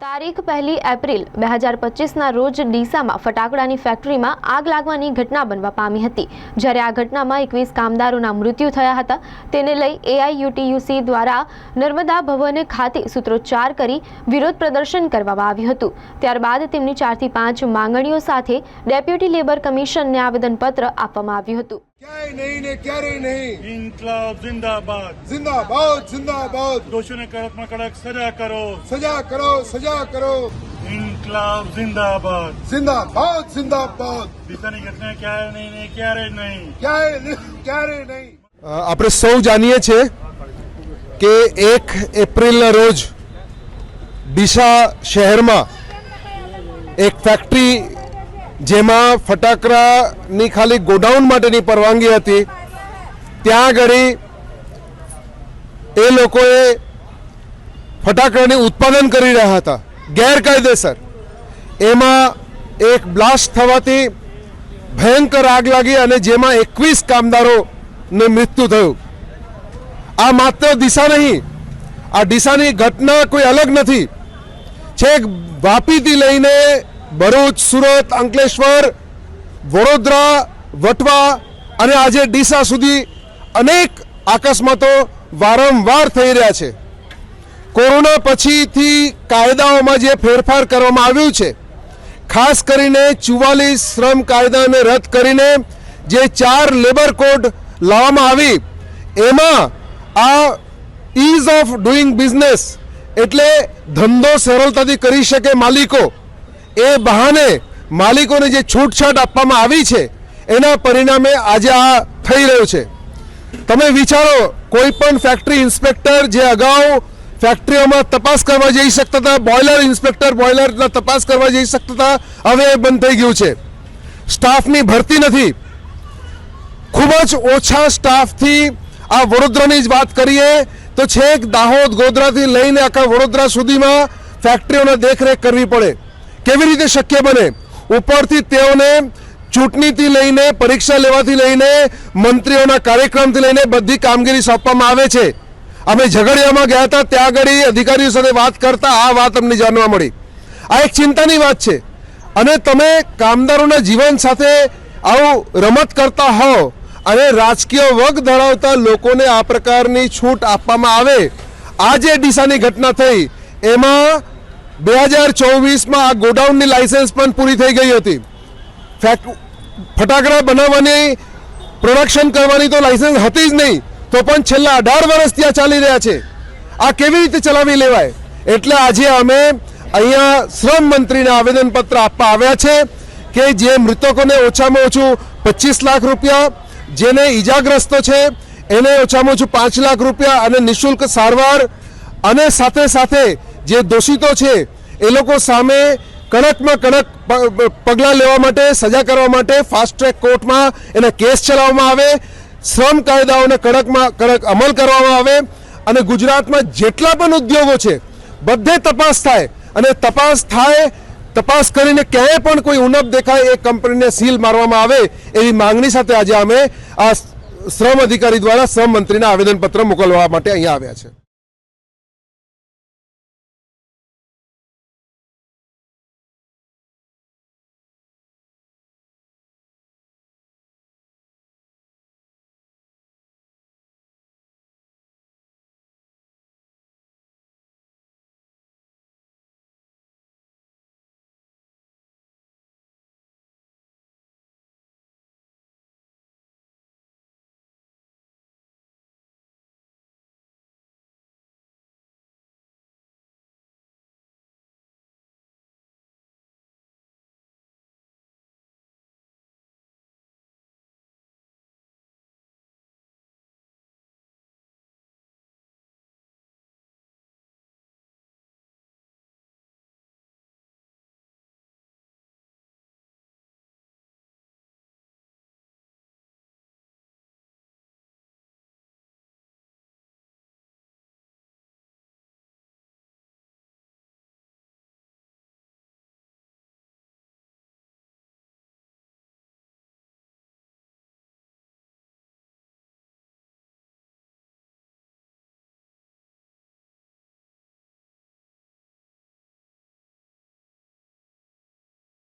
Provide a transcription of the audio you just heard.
તારીખ પહેલી એપ્રિલ બે હજાર પચીસના રોજ ડીસામાં ફટાકડાની ફેક્ટરીમાં આગ લાગવાની ઘટના બનવા પામી હતી. જ્યારે આ ઘટનામાં એકવીસ કામદારોના મૃત્યુ થયા હતા. તેને લઈ એઆઈયુટીયુસી દ્વારા નર્મદા ભવન ખાતે સૂત્રોચ્ચાર કરી વિરોધ પ્રદર્શન કરવામાં આવ્યું હતું. ત્યારબાદ તેમની ચારથી પાંચ માંગણીઓ સાથે ડેપ્યુટી લેબર કમિશનને આવેદનપત્ર આપવામાં આવ્યું હતું. ક્યાંય નહીં ને ક્યારેય નહીં. ઇન્કલાબ જિંદાબાદ. જિંદાબાદ જિંદાબાદ. દોષીઓને કડકમાં કડક સજા કરો. સજા કરો સજા કરો. ઇન્કલાબ જિંદાબાદ. જિંદાબાદ જિંદાબાદ. દિશાની ઘટના ક્યારે નહીં ને ક્યારે નહીં. ક્યારે ક્યારે નહીં. આપણે સૌ જાણીએ છીએ કે એક એપ્રિલના રોજ ડીસા શહેરમાં એક ફેક્ટરી જેમાં ફટાકડાની ખાલી ગોડાઉન માટેની પરવાનગી હતી, ત્યાં આગળ એ લોકોએ ફટાકડાની ઉત્પાદન કરી રહ્યા હતા. ગેરકાયદેસર. એમાં એક બ્લાસ્ટ થવાથી ભયંકર આગ લાગી અને જેમાં એકવીસ કામદારોને મૃત્યુ થયું. આ માત્ર દિશા નહીં, આ દિશાની ઘટના કોઈ અલગ નથી. છેક વાપીથી લઈને ભરૂચ, સુરત, અંકલેશ્વર, વડોદરા, વટવા અને આજે ડીસા સુધી અનેક અકસ્માતો વારંવાર થઈ રહ્યા છે. કોરોના પછીથી કાયદાઓમાં જે ફેરફાર કરવામાં આવ્યું છે, ખાસ કરીને ચુવાલીસ શ્રમ કાયદાને રદ કરીને જે ચાર લેબર કોડ લાવવામાં આવી, એમાં આ ઇઝ ઓફ ડુઈંગ બિઝનેસ એટલે ધંધો સરળતાથી કરી શકે માલિકો. એ બહાને માલિકોને જે છૂટછાટ આપવામાં આવી છે, એના પરિણામે આજે આ થઈ રહ્યું છે. તમે વિચારો, કોઈ પણ ફેક્ટરી ઇન્સ્પેક્ટર જે અગાઉ ફેક્ટરીઓમાં તપાસ કરવા જઈ શકતા હતા બોઇલર ઇન્સ્પેક્ટર બોઇલરના તપાસ કરવા જઈ શકતા હતા, હવે એ બંધ થઈ ગયું છે. સ્ટાફની ભરતી નથી. ખૂબ જ ઓછા સ્ટાફથી આ વડોદરાની જ વાત કરીએ, તો છેક દાહોદ ગોધરાથી લઈને આખા વડોદરા સુધીમાં ફેક્ટરીઓને દેખરેખ કરવી પડે. કેવી રીતે શક્ય બને? ઉપરથી તેઓને ચૂંટણીથી લઈને, પરીક્ષા લેવાથી લઈને, મંત્રીઓના કાર્યક્રમથી લઈને બધી કામગીરી સોંપવામાં આવે છે. અમે ઝઘડિયામાં ગયા હતા, ત્યાં આગળ અધિકારીઓ સાથે વાત કરતા આ વાત અમને જાણવા મળી. આ એક ચિંતાની વાત છે. અને તમે કામદારોના જીવન સાથે આવું રમત કરતા હો અને રાજકીય વગ ધરાવતા લોકોને આ પ્રકારની છૂટ આપવામાં આવે, આ જે ડીસાની ઘટના થઈ, એમાં બે હજાર ચોવીસમાં આ ગોડાઉનની લાઇસન્સ પણ પૂરી થઈ ગઈ હતી. ફટાકડા બનાવવાની પ્રોડક્શન કરવાની તો લાઇસન્સ હતી જ નહીં, તો પણ છેલ્લા અઢાર વર્ષ ત્યાં ચાલી રહ્યા છે. આ કેવી રીતે ચલાવી લેવાય? એટલે આજે અમે અહીંયા શ્રમ મંત્રીને આવેદનપત્ર આપવા આવ્યા છે કે જે મૃતકોને ઓછામાં ઓછું પચીસ લાખ રૂપિયા, જેને ઈજાગ્રસ્તો છે, એને ઓછામાં ઓછું પાંચ લાખ રૂપિયા અને નિઃશુલ્ક સારવાર અને સાથે સાથે જે દોષિતો છે, એ લોકો સામે કડકમાં કડક પગલાં લેવા માટે, સજા કરવા માટે ફાસ્ટ ટ્રેક કોર્ટમાં એના કેસ ચલાવવામાં આવે. શ્રમ કાયદાઓને કડકમાં કડક અમલ કરવામાં આવે અને ગુજરાતમાં જેટલા પણ ઉદ્યોગો છે, બધે તપાસ થાય અને તપાસ થાય, તપાસ કરીને ક્યાંય પણ કોઈ ઉણપ દેખાય, એ કંપનીને સીલ મારવામાં આવે એવી માંગણી સાથે આજે અમે આ શ્રમ અધિકારી દ્વારા શ્રમ મંત્રીના આવેદનપત્ર મોકલવા માટે અહીંયા આવ્યા છે.